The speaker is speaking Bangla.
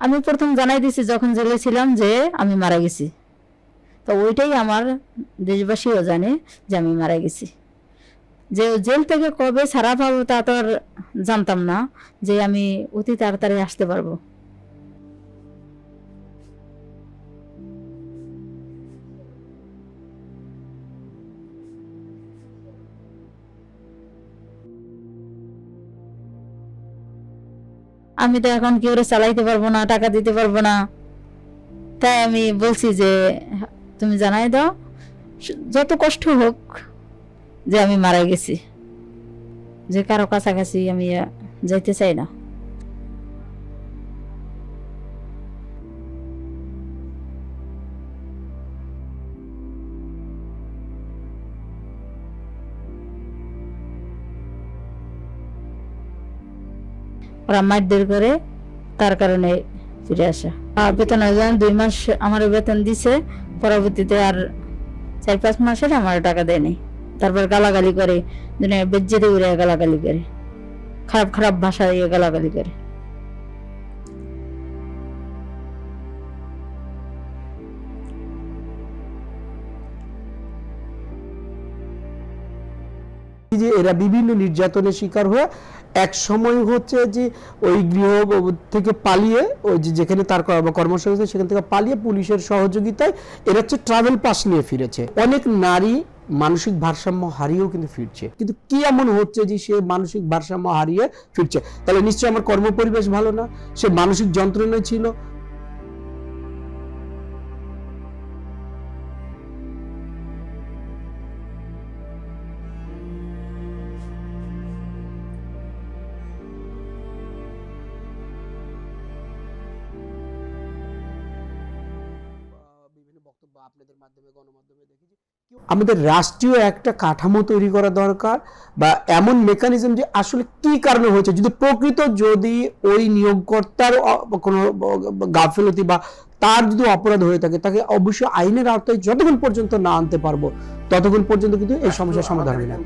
আমি প্রথম জানাই দিছি যখন জেলে ছিলাম যে আমি মারা গেছি। তো ওইটাই আমার দেশবাসীও জানে যে আমি মারা গেছি। যে জেল থেকে কবে ছাড়া পাবো তা তো আর জানতাম না যে আমি অতি তাড়াতাড়ি আসতে পারব। আমি তো এখন কেউ চালাইতে পারব না, টাকা দিতে পারব না। তাই আমি বলছি যে, তুমি জানাই দাও, যত কষ্ট হোক যে আমি মারা গেছি। যে কারও কাছাকাছি আমি যাইতে চাই না। ওরা মারধর করে, তার কারণে ফিরে আসা। আর বেতন একজন দুই মাস আমার বেতন দিছে, পরবর্তীতে আর চার পাঁচ মাসের আমার টাকা দেয়নি। তারপর গালাগালি করে বেজ্জেতে উড়ে গালাগালি করে, খারাপ খারাপ ভাষা দিয়ে গালাগালি করে। যে এরা বিভিন্ন নির্যাতনের শিকার হয়ে এক সময় হচ্ছে যে ওই গৃহ থেকে পালিয়ে, ওই যে যেখানে তার কর্মসংস্থান সেখান থেকে পালিয়ে পুলিশের সহযোগিতায় এরা হচ্ছে ট্রাভেল পাস নিয়ে ফিরেছে। অনেক নারী মানসিক ভারসাম্য হারিয়েও কিন্তু ফিরছে। কিন্তু কি এমন হচ্ছে যে সে মানসিক ভারসাম্য হারিয়ে ফিরছে? তাহলে নিশ্চয়ই আমার কর্মপরিবেশ ভালো না? সে মানসিক যন্ত্রণায় ছিল আপনাদের মাধ্যমে গণমাধ্যমে দেখেছি। আমাদের রাষ্ট্রীয় একটা কাঠামো তৈরি করা দরকার বা এমন মেকানিজম যে আসলে কি কারণে হয়েছে? যদি প্রকৃত যদি ওই নিয়োগকর্তার কোনো গাফিলতি বা তার যদি অপরাধ হয়ে থাকে তাকে অবশ্যই আইনের আওতায় যতক্ষণ পর্যন্ত না আনতে পারব ততক্ষণ পর্যন্ত কিন্তু এই সমস্যার সমাধান হবে না।